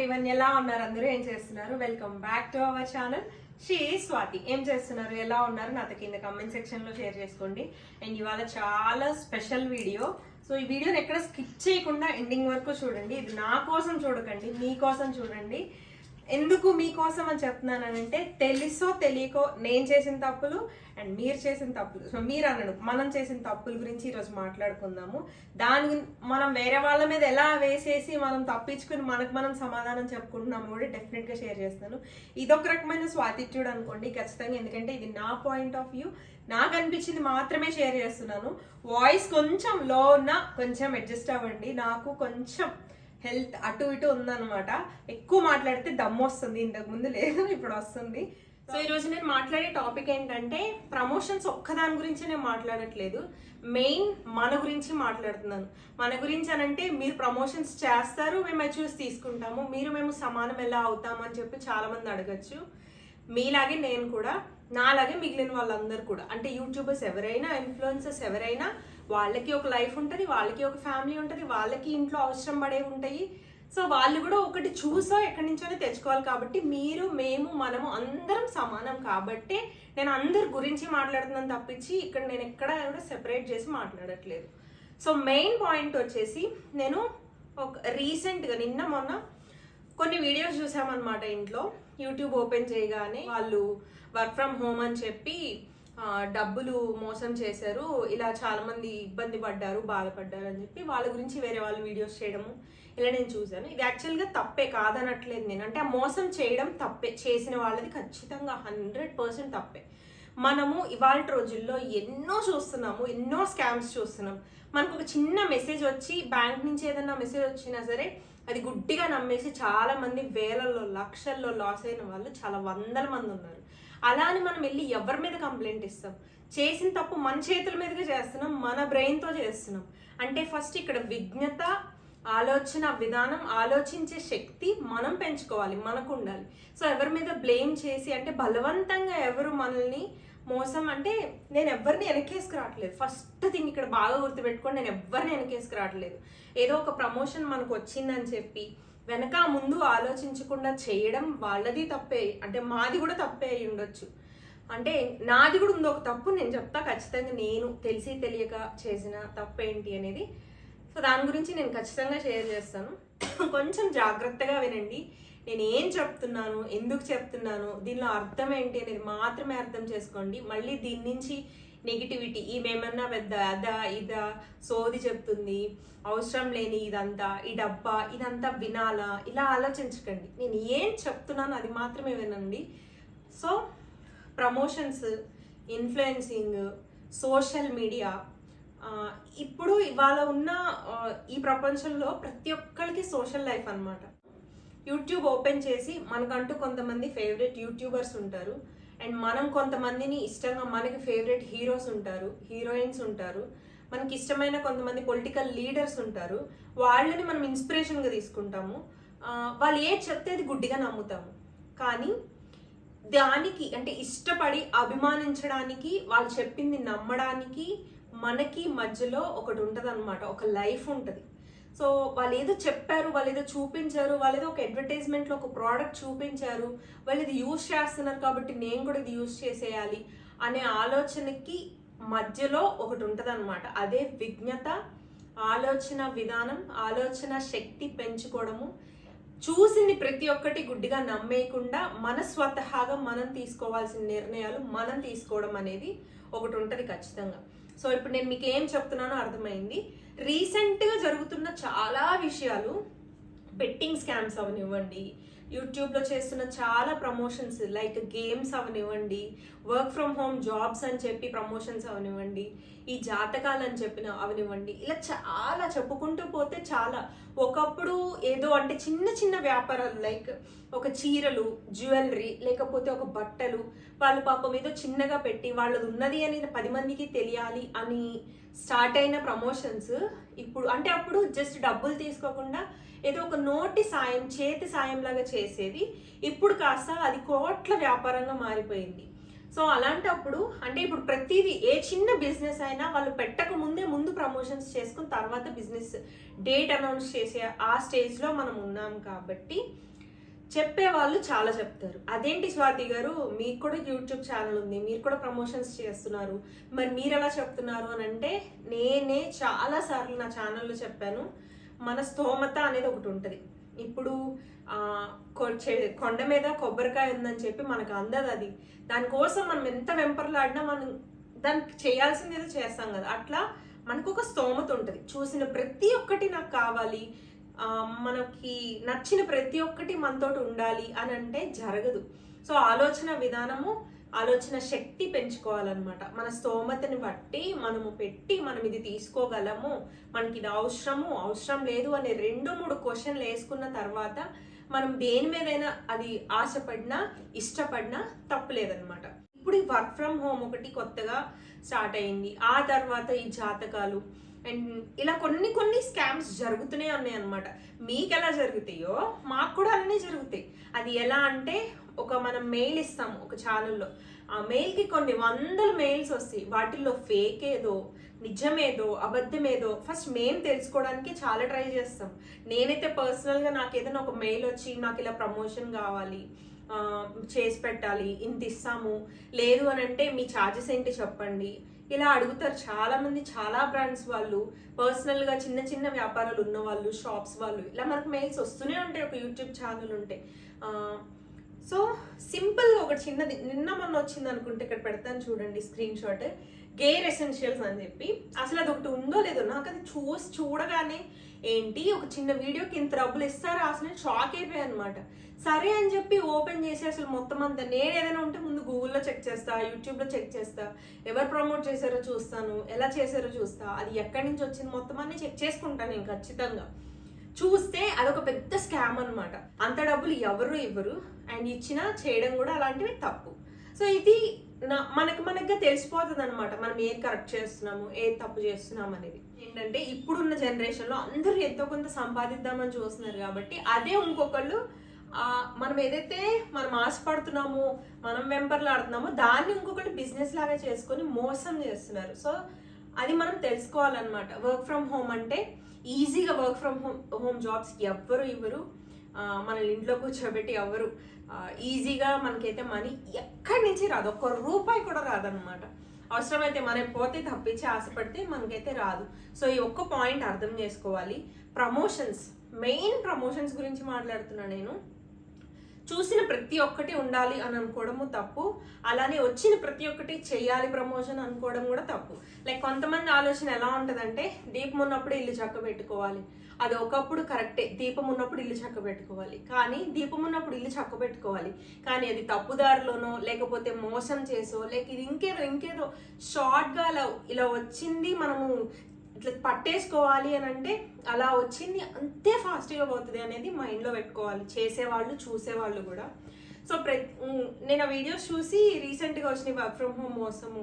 Everyone ఎలా ఉన్నారు అందరూ? ఏం చేస్తున్నారు? Welcome back to our channel she Swathi ఏం చేస్తున్నారు? ఎలా ఉన్నారు? నాతో కింద కమెంట్ సెక్షన్లో షేర్ చేసుకోండి. అండ్ ఇవాళ చాలా స్పెషల్ వీడియో సో ఈ వీడియోని ఎక్కడ స్కిప్ చేయకుండా ఎండింగ్ వరకు చూడండి. ఇది నా కోసం చూడకండి మీ కోసం చూడండి. ఎందుకు మీకోసం అని చెప్తున్నానంటే తెలుసో తెలియకో నేను చేసిన తప్పులు అండ్ మీరు చేసిన తప్పులు. సో మీరు అనను మనం చేసిన తప్పుల గురించి ఈరోజు మాట్లాడుకుందాము. దాని మనం వేరే వాళ్ళ మీద ఎలా వేసేసి మనం తప్పించుకుని మనకు మనం సమాధానం చెప్పుకుంటున్నాము కూడా డెఫినెట్గా షేర్ చేస్తాను. ఇదొక రకమైన స్వాతిట్యూడ్ అనుకోండి ఖచ్చితంగా ఎందుకంటే ఇది నా పాయింట్ ఆఫ్ వ్యూ నాకు అనిపించింది మాత్రమే షేర్ చేస్తున్నాను. వాయిస్ కొంచెం లో ఉన్నా కొంచెం అడ్జస్ట్ అవ్వండి. నాకు కొంచెం హెల్త్ అటు ఇటు ఉందన్నమాట. ఎక్కువ మాట్లాడితే దమ్ము వస్తుంది ఇంతకు ముందు లేదు ఇప్పుడు వస్తుంది. సో ఈ రోజు నేను మాట్లాడే టాపిక్ ఏంటంటే ప్రమోషన్స్ ఒక్కదాని గురించి నేను మాట్లాడట్లేదు. మెయిన్ మన గురించి మాట్లాడుతున్నాను. మన గురించి అని అంటే మీరు ప్రమోషన్స్ చేస్తారు మేము చూసి తీసుకుంటాము. మీరు మేము సమానం ఎలా అవుతాము అని చెప్పి చాలామంది అడగచ్చు. మీలాగే నేను కూడా నాలాగే మిగిలిన వాళ్ళందరూ కూడా. అంటే యూట్యూబర్స్ ఎవరైనా ఇన్ఫ్లుయెన్సర్స్ ఎవరైనా వాళ్ళకి ఒక లైఫ్ ఉంటుంది వాళ్ళకి ఒక ఫ్యామిలీ ఉంటుంది వాళ్ళకి ఇంట్లో అవసరం పడే ఉంటాయి. సో వాళ్ళు కూడా ఒకటి చూసో ఎక్కడి నుంచోనే తెచ్చుకోవాలి కాబట్టి మీరు మేము మనము అందరం సమానం కాబట్టి నేను అందరి గురించి మాట్లాడుతున్నాను తప్పించి ఇక్కడ నేను ఎక్కడ కూడా సెపరేట్ చేసి మాట్లాడట్లేదు. సో మెయిన్ పాయింట్ వచ్చేసి నేను ఒక రీసెంట్గా నిన్న మొన్న కొన్ని వీడియోస్ చూసామన్నమాట ఇంట్లో. యూట్యూబ్ ఓపెన్ చేయగానే వాళ్ళు వర్క్ ఫ్రమ్ హోమ్ అని చెప్పి డబ్బులు మోసం చేశారు. ఇలా చాలామంది ఇబ్బంది పడ్డారు బాధపడ్డారు అని చెప్పి వాళ్ళ గురించి వేరే వాళ్ళు వీడియోస్ చేయడము ఇలా నేను చూశాను. ఇది యాక్చువల్గా తప్పే కాదనట్లేదు నేను. అంటే ఆ మోసం చేయడం తప్పే. చేసిన వాళ్ళది ఖచ్చితంగా హండ్రెడ్ పర్సెంట్ తప్పే. మనము ఇవాళ రోజుల్లో ఎన్నో చూస్తున్నాము ఎన్నో స్కామ్స్ చూస్తున్నాం. మనకు ఒక చిన్న మెసేజ్ వచ్చి బ్యాంక్ నుంచి ఏదైనా మెసేజ్ వచ్చినా సరే అది గుడ్డిగా నమ్మేసి చాలామంది వేలల్లో లక్షల్లో లాస్ అయిన వాళ్ళు చాలా వందల మంది ఉన్నారు. అలా అని మనం వెళ్ళి ఎవరి మీద కంప్లైంట్ ఇస్తాం? చేసిన తప్పు మన చేతుల మీదుగా చేస్తున్నాం మన బ్రెయిన్తో చేస్తున్నాం. అంటే ఫస్ట్ ఇక్కడ విజ్ఞత ఆలోచన విధానం ఆలోచించే శక్తి మనం పెంచుకోవాలి మనకు ఉండాలి. సో ఎవరి మీద బ్లేమ్ చేసి అంటే బలవంతంగా ఎవరు మనల్ని మోసం అంటే నేను ఎవరిని వెనకేసుకురావట్లేదు ఫస్ట్ థింగ్ ఇక్కడ బాగా గుర్తుపెట్టుకోండి నేను ఎవరిని వెనకేసుకురావట్లేదు ఏదో ఒక ప్రమోషన్ మనకు వచ్చిందని చెప్పి వెనక ముందు ఆలోచించకుండా చేయడం వాళ్ళది తప్పే అంటే మాది కూడా తప్పే అయి ఉండొచ్చు. అంటే నాది కూడా ఉంది ఒక తప్పు నేను చెప్తా ఖచ్చితంగా నేను తెలిసి తెలియక చేసిన తప్పు ఏంటి అనేది. సో దాని గురించి నేను ఖచ్చితంగా షేర్ చేస్తాను. కొంచెం జాగ్రత్తగా వినండి. నేను ఏం చెప్తున్నాను? ఎందుకు చెప్తున్నాను? దీనిలో అర్థం ఏంటి అనేది మాత్రమే అర్థం చేసుకోండి. మళ్ళీ దీని నుంచి నెగిటివిటీ ఈమెమన్నా పెద్ద అదా ఇదా సోది చెప్తుంది. అవసరం లేని ఇదంతా ఈ డబ్బా ఇదంతా వినాలా? ఇలా ఆలోచించకండి. నేను ఏం చెప్తున్నాను అది మాత్రమే వినండి. So promotions influencing social media ఇప్పుడు ఇవాళ ఉన్న ఈ ప్రపంచంలో ప్రతి ఒక్కరికి సోషల్ లైఫ్ అన్నమాట. యూట్యూబ్ ఓపెన్ చేసి మనకంటూ కొంతమంది ఫేవరెట్ యూట్యూబర్స్ ఉంటారు. అండ్ మనం కొంతమందిని ఇష్టంగా మనకి ఫేవరెట్ హీరోస్ ఉంటారు హీరోయిన్స్ ఉంటారు. మనకి ఇష్టమైన కొంతమంది పొలిటికల్ లీడర్స్ ఉంటారు. వాళ్ళని మనం ఇన్స్పిరేషన్గా తీసుకుంటాము. వాళ్ళు ఏ చెప్తే అది గుడ్డిగా నమ్ముతాము. కానీ దానికి అంటే ఇష్టపడి అభిమానించడానికి వాళ్ళు చెప్పింది నమ్మడానికి మనకి మధ్యలో ఒకటి ఉంటుంది అనమాట ఒక లైఫ్ ఉంటుంది. సో వాళ్ళు ఏదో చెప్పారు వాళ్ళు ఏదో చూపించారు వాళ్ళు ఏదో ఒక అడ్వర్టైజ్మెంట్లో ఒక ప్రోడక్ట్ చూపించారు వాళ్ళు ఇది యూజ్ చేస్తున్నారు కాబట్టి నేను కూడా ఇది యూజ్ చేసేయాలి అనే ఆలోచనకి మధ్యలో ఒకటి ఉంటుంది అనమాట అదే విజ్ఞత ఆలోచన విధానం ఆలోచన శక్తి పెంచుకోవడము. చూసింది ప్రతి ఒక్కటి గుడ్డిగా నమ్మేయకుండా మన స్వతహాగా మనం తీసుకోవాల్సిన నిర్ణయాలు మనం తీసుకోవడం అనేది ఒకటి ఉంటుంది ఖచ్చితంగా. సో ఇప్పుడు నేను మీకు ఏం చెప్తున్నానో అర్థమైంది. రీసెంట్గా జరుగుతున్న చాలా విషయాలు. బెట్టింగ్ స్కామ్స్ అవనివ్వండి యూట్యూబ్లో చేస్తున్న చాలా ప్రమోషన్స్ లైక్ గేమ్స్ అవనివ్వండి వర్క్ ఫ్రమ్ హోమ్ జాబ్స్ అని చెప్పి ప్రమోషన్స్ అవనివ్వండి ఈ జాతకాలు అని చెప్పిన అవనివ్వండి ఇలా చాలా చెప్పుకుంటూ పోతే చాలా ఒకప్పుడు ఏదో అంటే చిన్న చిన్న వ్యాపారాలు లైక్ ఒక చీరలు జ్యువెలరీ లేకపోతే ఒక బట్టలు వాళ్ళు పాపం ఏదో చిన్నగా పెట్టి వాళ్ళది ఉన్నది అని పది మందికి తెలియాలి అని స్టార్ట్ అయిన ప్రమోషన్స్ ఇప్పుడు అంటే అప్పుడు జస్ట్ డబ్బులు తీసుకోకుండా ఏదో ఒక నోటి సాయం చేతి సాయం లాగా చేసేది. ఇప్పుడు కాస్త అది కోట్ల వ్యాపారంగా మారిపోయింది. సో అలాంటప్పుడు అంటే ఇప్పుడు ప్రతిదీ ఏ చిన్న బిజినెస్ అయినా వాళ్ళు పెట్టక ముందే ముందు ప్రమోషన్స్ చేసుకుని తర్వాత బిజినెస్ డేట్ అనౌన్స్ చేసే ఆ స్టేజ్లో మనం ఉన్నాం కాబట్టి చెప్పే వాళ్ళు చాలా చెప్తారు. అదేంటి స్వాతి గారు? మీకు కూడా యూట్యూబ్ ఛానల్ ఉంది. మీరు కూడా ప్రమోషన్స్ చేస్తున్నారు. మరి మీరు ఎలా చెప్తున్నారు అని అంటే నేనే చాలా సార్లు నా ఛానల్లో చెప్పాను. మన స్తోమత అనేది ఒకటి ఉంటుంది. ఇప్పుడు కొ- చె- కొండ మీద కొబ్బరికాయ ఉందని చెప్పి మనకు అందదు అది. దానికోసం మనం ఎంత వెంపర్లాడినా మనం దానికి చేయాల్సింది ఏదో చేస్తాం కదా. అట్లా మనకు ఒక స్తోమత ఉంటుంది. చూసిన ప్రతి ఒక్కటి నాకు కావాలి మనకి నచ్చిన ప్రతి ఒక్కటి మనతోటి ఉండాలి అని అంటే జరగదు. సో ఆలోచన విధానము ఆలోచన శక్తి పెంచుకోవాలన్నమాట. మన స్తోమతని బట్టి మనము పెట్టి మనం ఇది తీసుకోగలము. మనకి ఇది అవసరము అవసరం లేదు అనే రెండు మూడు క్వశ్చన్లు వేసుకున్న తర్వాత మనం దేని మీదైనా అది ఆశపడినా ఇష్టపడినా తప్పులేదన్నమాట ఇప్పుడు ఈ వర్క్ ఫ్రమ్ హోమ్ ఒకటి కొత్తగా స్టార్ట్ అయింది. ఆ తర్వాత ఈ జాతకాలు అండ్ ఇలా కొన్ని కొన్ని స్కామ్స్ జరుగుతూనే ఉన్నాయి అనమాట మీకు ఎలా జరుగుతాయో మాకు కూడా అలానే జరుగుతాయి. అది ఎలా అంటే ఒక మనం మెయిల్ ఇస్తాము ఒక ఛానల్లో ఆ మెయిల్కి కొన్ని వందల మెయిల్స్ వస్తాయి. వాటిల్లో ఫేక్ ఏదో నిజమేదో అబద్ధమేదో ఫస్ట్ మేము తెలుసుకోవడానికి చాలా ట్రై చేస్తాం. నేనైతే పర్సనల్గా నాకు ఏదైనా ఒక మెయిల్ వచ్చి నాకు ఇలా ప్రమోషన్ కావాలి చేసి పెట్టాలి ఇంత ఇస్తాము లేదు అని అంటే మీ ఛార్జెస్ ఏంటి చెప్పండి. ఇలా అడుగుతారు చాలామంది చాలా బ్రాండ్స్ వాళ్ళు. పర్సనల్గా చిన్న చిన్న వ్యాపారాలు ఉన్న వాళ్ళు షాప్స్ వాళ్ళు. ఇలా మనకు మెయిల్స్ వస్తూనే ఉంటాయి ఒక యూట్యూబ్ ఛానల్ ఉంటే. సింపుల్ ఒక చిన్నది. నిన్న మొన్న వచ్చింది అనుకుంటే ఇక్కడ పెడతాను చూడండి స్క్రీన్ షాట్ గేర్ ఎసెన్షియల్స్ అని చెప్పి. అసలు అది ఒకటి ఉందో లేదో నాకు అది చూసి చూడగానే ఏంటి? ఒక చిన్న వీడియోకి ఇంత డబ్బులు ఇస్తారా? అసలు నేను షాక్ అయిపోయాను అనమాట సరే అని చెప్పి ఓపెన్ చేసి అసలు మొత్తం అంతా నేను ఏదైనా ఉంటే ముందు గూగుల్లో చెక్ చేస్తా యూట్యూబ్లో చెక్ చేస్తా. ఎవరు ప్రమోట్ చేశారో చూస్తాను. ఎలా చేశారో చూస్తా. అది ఎక్కడి నుంచి వచ్చింది మొత్తం అన్ని చెక్ చేసుకుంటాను నేను ఖచ్చితంగా. చూస్తే అదొక పెద్ద స్కామ్ అన్నమాట. అంత డబ్బులు ఎవరు ఇవ్వరు. అండ్ ఇచ్చినా చేయడం కూడా అలాంటివి తప్పు. సో ఇది నా- మనకి మనకి తెలిసిపోతుంది అనమాట మనం ఏది కరెక్ట్ చేస్తున్నాము ఏది తప్పు చేస్తున్నాం అనేది. ఏంటంటే ఇప్పుడున్న జనరేషన్లో అందరూ ఎంతో కొంత సంపాదిద్దామని చూస్తున్నారు కాబట్టి అదే ఇంకొకళ్ళు మనం ఏదైతే మనం ఆశపడుతున్నామో మనం వెంపర్లాడుతున్నామో దాన్ని ఇంకొకటి బిజినెస్ లాగా చేసుకొని మోసం చేస్తున్నారు. సో అది మనం తెలుసుకోవాలన్నమాట. వర్క్ ఫ్రమ్ హోమ్ అంటే ఈజీగా work from home home jobs ఎవ్వరు ఇవ్వరు. మనల్ని మన ఇంట్లో కూర్చోబెట్టి ఎవరు ఈజీగా మనకైతే మనీ ఎక్కడి నుంచి రాదు. ఒక్క రూపాయి కూడా రాదనమాట అవసరమైతే మనం పోతే తప్పించి ఆశపడితే మనకైతే రాదు. సో ఈ ఒక్క పాయింట్ అర్థం చేసుకోవాలి. ప్రమోషన్స్ మెయిన్ ప్రమోషన్స్ గురించి మాట్లాడుతున్నా నేను. చూసిన ప్రతి ఒక్కటి ఉండాలి అని అనుకోవడము తప్పు. అలానే వచ్చిన ప్రతి ఒక్కటి చేయాలి ప్రమోషన్ అనుకోవడం కూడా తప్పు. లైక్ కొంతమంది ఆలోచన ఎలా ఉంటుందంటే దీపం ఉన్నప్పుడు ఇల్లు చక్క పెట్టుకోవాలి అది ఒకప్పుడు కరెక్టే. దీపం ఉన్నప్పుడు ఇల్లు చక్క పెట్టుకోవాలి కానీ దీపం ఉన్నప్పుడు ఇల్లు చక్క పెట్టుకోవాలి కానీ అది తప్పుదారిలోనో లేకపోతే మోసం చేసో లేక ఇది ఇంకేదో ఇంకేదో షార్ట్గా ఇలా ఇలా వచ్చింది మనము ఇట్లా పట్టేసుకోవాలి అని అంటే అలా వచ్చింది అంతే ఫాస్ట్గా పోతుంది అనేది మైండ్లో పెట్టుకోవాలి. చేసేవాళ్ళు చూసేవాళ్ళు కూడా. సో ప్ర నేను ఆ వీడియోస్ చూసి రీసెంట్గా వచ్చిన వర్క్ ఫ్రమ్ హోమ్ మోసము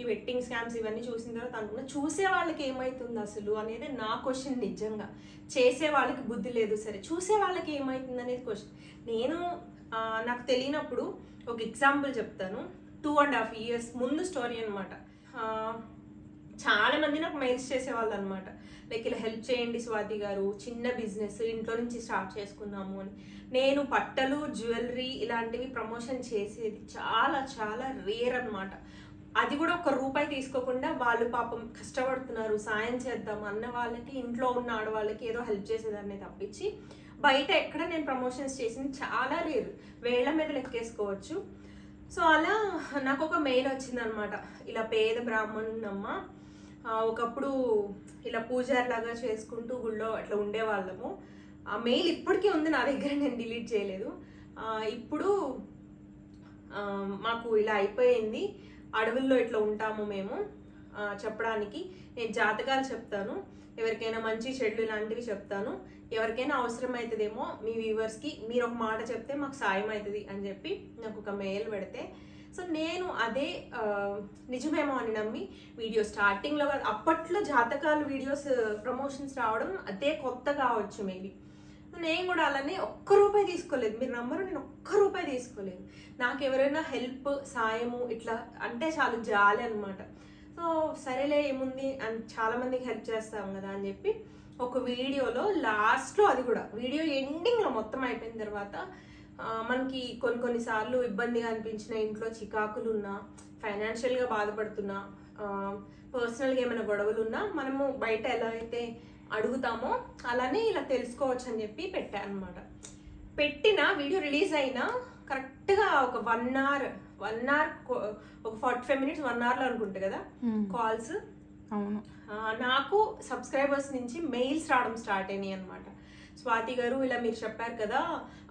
ఈ వెట్టింగ్ స్కామ్స్ ఇవన్నీ చూసిన తర్వాత అనుకున్న చూసే వాళ్ళకి ఏమవుతుంది అసలు అనేది నా క్వశ్చన్ నిజంగా. చేసే వాళ్ళకి బుద్ధి లేదు సరే చూసే వాళ్ళకి ఏమవుతుంది అనేది క్వశ్చన్ నేను నాకు తెలియనప్పుడు ఒక ఎగ్జాంపుల్ చెప్తాను. టూ అండ్ హాఫ్ ఇయర్స్ ముందు స్టోరీ అనమాట చాలా మంది నాకు మెయిల్స్ చేసేవాళ్ళు అనమాట లైక్ ఇలా హెల్ప్ చేయండి స్వాతి గారు చిన్న బిజినెస్ ఇంట్లో నుంచి స్టార్ట్ చేసుకున్నాము అని. నేను బట్టలు జ్యువెలరీ ఇలాంటివి ప్రమోషన్ చేసేది చాలా చాలా రేర్ అన్నమాట. అది కూడా ఒక రూపాయి తీసుకోకుండా వాళ్ళు పాపం కష్టపడుతున్నారు సాయం చేద్దాం అన్న వాళ్ళకి ఇంట్లో ఉన్న ఆడవాళ్ళకి ఏదో హెల్ప్ చేసేదాన్ని తప్పించి బయట ఎక్కడ నేను ప్రమోషన్స్ చేసింది చాలా రేరు వేళ్ళ మీద లెక్కేసుకోవచ్చు. సో అలా నాకు ఒక మెయిల్ వచ్చిందనమాట ఇలా పేద బ్రాహ్మణమ్మ ఒకప్పుడు ఇలా పూజారి లాగా చేసుకుంటూ గుళ్ళో అట్లా ఉండేవాళ్ళము. ఆ మెయిల్ ఇప్పటికీ ఉంది నా దగ్గర నేను డిలీట్ చేయలేదు. ఇప్పుడు మాకు ఇలా అయిపోయింది. అడవుల్లో ఇట్లా ఉంటాము మేము చెప్పడానికి. నేను జాతకాలు చెప్తాను. ఎవరికైనా మంచి చెడ్లు ఇలాంటివి చెప్తాను. ఎవరికైనా అవసరం అవుతుందేమో మీ వ్యూవర్స్కి మీరు ఒక మాట చెప్తే మాకు సాయం అవుతుంది అని చెప్పి నాకు ఒక మెయిల్ పెడితే సో నేను అదే నిజమేమో అని నమ్మి వీడియో స్టార్టింగ్లో అప్పట్లో జాతకాలు వీడియోస్ ప్రమోషన్స్ రావడం అదే కొత్త కావచ్చు మేబీ. నేను కూడా అలానే ఒక్క రూపాయి తీసుకోలేదు. మీరు నమ్మరు నేను ఒక్క రూపాయి తీసుకోలేదు. నాకు ఎవరైనా హెల్ప్ సాయము ఇట్లా అంటే చాలు జాలి అనమాట సో సరేలే ఏముంది? అని చాలామందికి హెల్ప్ చేస్తాం కదా అని చెప్పి ఒక వీడియోలో లాస్ట్లో అది కూడా వీడియో ఎండింగ్లో మొత్తం అయిపోయిన తర్వాత మనకి కొన్ని కొన్నిసార్లు ఇబ్బందిగా అనిపించిన ఇంట్లో చికాకులు ఉన్నా ఫైనాన్షియల్గా బాధపడుతున్నా పర్సనల్గా ఏమైనా గొడవలు ఉన్నా మనము బయట ఎలా అయితే అడుగుతామో అలానే ఇలా తెలుసుకోవచ్చు అని చెప్పి అనమాట పెట్టిన వీడియో రిలీజ్ అయినా కరెక్ట్గా ఒక వన్ అవర్ వన్ అవర్ ఒక ఫార్టీ ఫైవ్ మినిట్స్ వన్ అవర్లో అనుకుంటా కదా కాల్స్ అవును. నాకు సబ్స్క్రైబర్స్ నుంచి మెయిల్స్ రావడం స్టార్ట్ అయినాయి అనమాట స్వాతి గారు ఇలా మీరు చెప్పారు కదా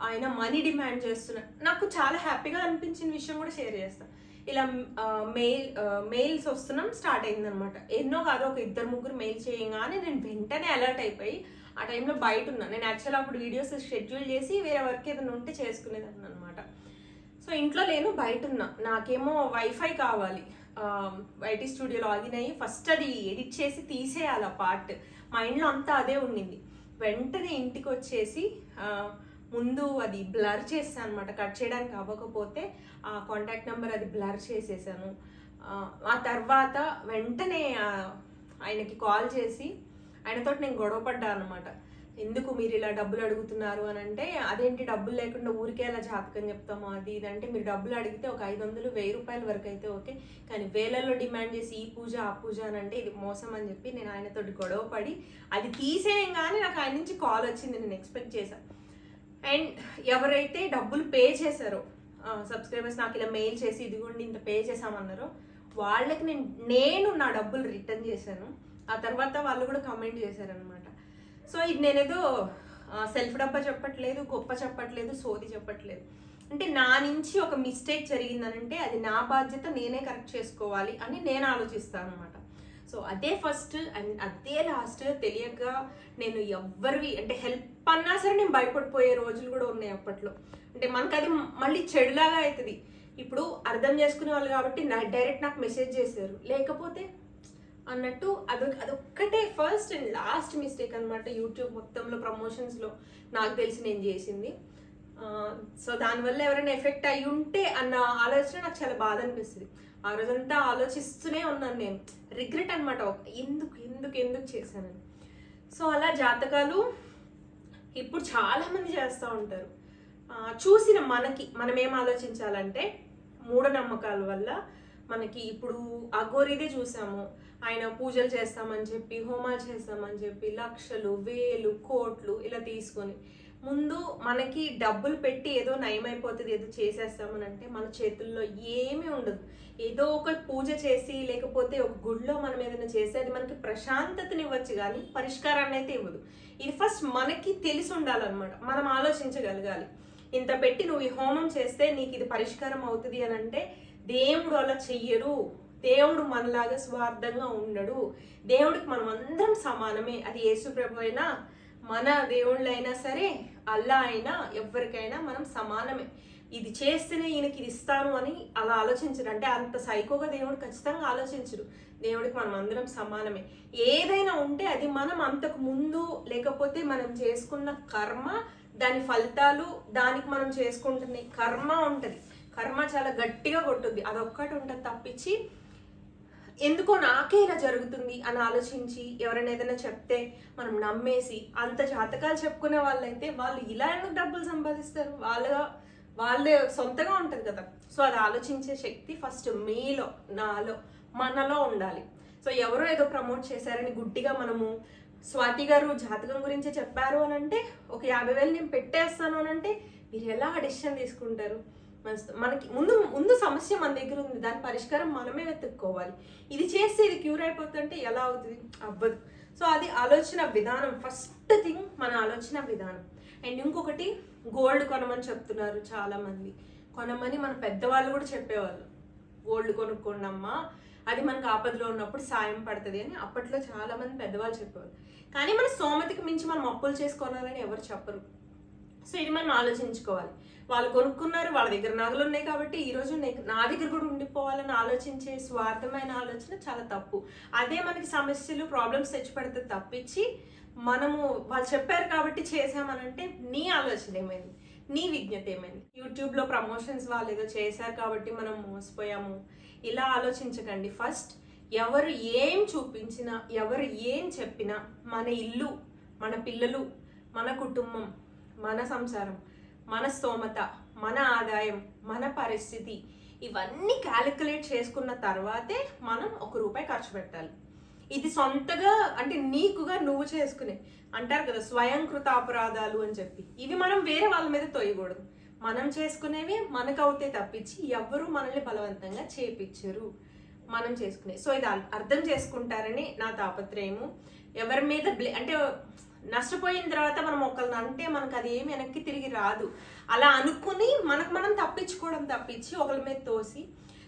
ఆయన మనీ డిమాండ్ చేస్తున్నారు నాకు చాలా హ్యాపీగా అనిపించిన విషయం కూడా షేర్ చేస్తాను ఇలా మెయిల్ మెయిల్స్ వస్తున్నాం స్టార్ట్ అయిందనమాట ఎన్నో కాదు ఒక ఇద్దరు ముగ్గురు మెయిల్ చేయగానే నేను వెంటనే అలర్ట్ అయిపోయి ఆ టైంలో బయట ఉన్నా. నేను యాక్చువల్ అప్పుడు వీడియోస్ షెడ్యూల్ చేసి వేరే వర్క్ ఏదైనా ఉంటే చేసుకునేదాన్ని అనమాట సో ఇంట్లో లేను బయట ఉన్నా. నాకేమో వైఫై కావాలి. వైటీ స్టూడియోలో ఆగినాయి అయ్యి ఫస్ట్ అది ఎడిట్ చేసి తీసేయాలి ఆ పార్ట్ మైండ్లో అంతా అదే ఉండింది. వెంటనే ఇంటికి వచ్చేసి ముందు అది బ్లర్ చేస్తాను అనమాట కట్ చేయడానికి అవ్వకపోతే ఆ కాంటాక్ట్ నెంబర్ అది బ్లర్ చేసేసాను. ఆ, తర్వాత వెంటనే ఆయనకి కాల్ చేసి ఆయనతో నేను గొడవ పడ్డా అనమాట ఎందుకు మీరు ఇలా డబ్బులు అడుగుతున్నారు అని అంటే అదేంటి డబ్బులు లేకుండా ఊరికే అలా జాతకం చెప్తాము? అది ఇది అంటే మీరు డబ్బులు అడిగితే ఒక ఐదు వందలు వెయ్యి రూపాయల వరకు అయితే ఓకే. కానీ వేలల్లో డిమాండ్ చేసి ఈ పూజ ఆ పూజ అని అంటే ఇది మోసం అని చెప్పి నేను ఆయనతో గొడవ పడి అది తీసేయంగానే నాకు ఆయన నుంచి కాల్ వచ్చింది నేను ఎక్స్పెక్ట్ చేశాను అండ్ ఎవరైతే డబ్బులు పే చేశారో సబ్స్క్రైబర్స్ నాకు ఇలా మెయిల్ చేసి ఇదిగోండి ఇంత పే చేసామన్నారో వాళ్ళకి నేను నేను నా డబ్బులు రిటర్న్ చేశాను. ఆ తర్వాత వాళ్ళు కూడా కమెంట్ చేశారనమాట సో ఇది నేనేదో సెల్ఫ్ డబ్బా చెప్పట్లేదు గొప్ప చెప్పట్లేదు సోది చెప్పట్లేదు. అంటే నా నుంచి ఒక మిస్టేక్ జరిగిందనంటే అది నా బాధ్యత నేనే కరెక్ట్ చేసుకోవాలి అని నేను ఆలోచిస్తాను అనమాట సో అదే ఫస్ట్ అండ్ అదే లాస్ట్ తెలియక నేను ఎవ్వరివి అంటే హెల్ప్ అన్నా సరే నేను భయపడిపోయే రోజులు కూడా ఉన్నాయి అప్పట్లో. అంటే మనకు అది మళ్ళీ చెడులాగా అవుతుంది ఇప్పుడు అర్థం చేసుకునే వాళ్ళు కాబట్టి నా డైరెక్ట్ నాకు మెసేజ్ చేశారు. లేకపోతే అన్నట్టు అదొక అదొక్కటే ఫస్ట్ అండ్ లాస్ట్ మిస్టేక్ అనమాట యూట్యూబ్ మొత్తంలో ప్రమోషన్స్లో నాకు తెలిసి నేను చేసింది. సో దానివల్ల ఎవరైనా ఎఫెక్ట్ అయి ఉంటే అన్న ఆలోచన నాకు చాలా బాధ అనిపిస్తుంది. ఆ రోజంతా ఆలోచిస్తూనే ఉన్నాను నేను. రిగ్రెట్ అనమాట ఎందుకు ఎందుకు ఎందుకు చేశానని. సో అలా జాతకాలు ఇప్పుడు చాలామంది చేస్తూ ఉంటారు. చూసిన మనకి మనం ఏం ఆలోచించాలంటే మూఢనమ్మకాల వల్ల మనకి ఇప్పుడు అఘోరిదే చూసాము. ఆయన పూజలు చేస్తామని చెప్పి హోమాలు చేస్తామని చెప్పి లక్షలు వేలు కోట్లు ఇలా తీసుకొని. ముందు మనకి డబ్బులు పెట్టి ఏదో నయమైపోతుంది ఏదో చేసేస్తామని అంటే మన చేతుల్లో ఏమీ ఉండదు. ఏదో ఒక పూజ చేసి లేకపోతే ఒక గుడిలో మనం ఏదైనా చేసి అది మనకి ప్రశాంతతని ఇవ్వచ్చు కానీ పరిష్కారాన్ని అయితే ఇవ్వదు. ఇది ఫస్ట్ మనకి తెలిసి ఉండాలన్నమాట. మనం ఆలోచించగలగాలి. ఇంత పెట్టి నువ్వు ఈ హోమం చేస్తే నీకు ఇది పరిష్కారం అవుతుంది అని అంటే దేవుడు అలా చెయ్యరు దేవుడు మనలాగా స్వార్థంగా ఉండడు. దేవుడికి మనం అందరం సమానమే. అది యేసు ప్రభు అయినా మన దేవుళ్ళైనా సరే అల్లా అయినా ఎవరికైనా మనం సమానమే. ఇది చేస్తేనే ఈయనకి ఇది ఇస్తాను అని అలా ఆలోచించరు. అంటే అంత సైకోగా దేవుడు ఖచ్చితంగా ఆలోచించరు. దేవుడికి మనం అందరం సమానమే. ఏదైనా ఉంటే అది మనం అంతకు ముందు లేకపోతే మనం చేసుకున్న కర్మ దాని ఫలితాలు దానికి మనం చేసుకుంటున్న కర్మ ఉంటుంది. కర్మ చాలా గట్టిగా కొట్టుద్ది. అదొక్కటి ఉంటుంది తప్పించి ఎందుకో నాకే ఇలా జరుగుతుంది అని ఆలోచించి ఎవరైనా ఏదైనా చెప్తే మనం నమ్మేసి అంత జాతకాలు చెప్పుకునే వాళ్ళైతే వాళ్ళు ఇలా ఎందుకు డబ్బులు సంపాదిస్తారు? వాళ్ళ వాళ్ళే సొంతగా ఉంటుంది కదా. సో అది ఆలోచించే శక్తి ఫస్ట్ మీలో నాలో మనలో ఉండాలి. సో ఎవరో ఏదో ప్రమోట్ చేశారని గుడ్డిగా మనము స్వాతి గారు జాతకం గురించి చెప్పారు అని అంటే ఒక యాభై వేలు నేను పెట్టేస్తాను అని అంటే మీరు ఎలా ఆ డెసిషన్ తీసుకుంటారు? మనకి ముందు ముందు సమస్య మన దగ్గర ఉంది. దాని పరిష్కారం మనమే వెతుక్కోవాలి. ఇది చేస్తే ఇది క్యూర్ అయిపోతుంటే ఎలా అవుతుంది? అవ్వదు. సో అది ఆలోచన విధానం. ఫస్ట్ థింగ్ మన ఆలోచన విధానం. అండ్ ఇంకొకటి గోల్డ్ కొనమని చెప్తున్నారు చాలామంది. కొనమని మన పెద్దవాళ్ళు కూడా చెప్పేవాళ్ళు. గోల్డ్ కొనుక్కోండి అమ్మా. అది మనకు ఆపదలో ఉన్నప్పుడు సాయం పడుతుంది అని అప్పట్లో చాలామంది పెద్దవాళ్ళు చెప్పేవాళ్ళు. కానీ మన సోమతికి మించి మనం అప్పులు చేసుకోవాలని ఎవరు చెప్పరు. సో ఇది మనం ఆలోచించుకోవాలి. వాళ్ళు కొనుక్కున్నారు వాళ్ళ దగ్గర నగలు ఉన్నాయి కాబట్టి ఈరోజు నా దగ్గర కూడా ఉండిపోవాలని ఆలోచించే స్వార్థమైన ఆలోచన చాలా తప్పు. అదే మనకి సమస్యలు ప్రాబ్లమ్స్ తెచ్చిపెడితే తప్పించి మనము వాళ్ళు చెప్పారు కాబట్టి చేసామనంటే నీ ఆలోచన ఏమైంది? నీ విజ్ఞత ఏమైంది? యూట్యూబ్లో ప్రమోషన్స్ వాళ్ళు ఏదో చేశారు కాబట్టి మనం మోసపోయాము. ఇలా ఆలోచించకండి. ఫస్ట్ ఎవరు ఏం చూపించినా ఎవరు ఏం చెప్పినా మన ఇల్లు మన పిల్లలు మన కుటుంబం మన సంసారం మన స్తోమత మన ఆదాయం మన పరిస్థితి ఇవన్నీ క్యాలిక్యులేట్ చేసుకున్న తర్వాతే మనం ఒక రూపాయి ఖర్చు పెట్టాలి. ఇది సొంతగా అంటే నీకుగా నువ్వు చేసుకునే అంటారు కదా స్వయంకృత అపరాధాలు అని చెప్పి. ఇవి మనం వేరే వాళ్ళ మీద తొయ్యకూడదు మనం చేసుకునేవి మనకు అవుతే తప్పించి ఎవ్వరూ మనల్ని బలవంతంగా చేపించరు. మనం చేసుకునే. సో ఇది అర్థం చేసుకుంటారని నా తాపత్రయము. ఎవరి మీద బ్లే అంటే నష్టపోయిన తర్వాత మనం ఒకరిని అంటే మనకు అది ఏమి వెనక్కి తిరిగి రాదు. అలా అనుకుని మనకు మనం తప్పించుకోవడం తప్పించి ఒకరి మీద తోసి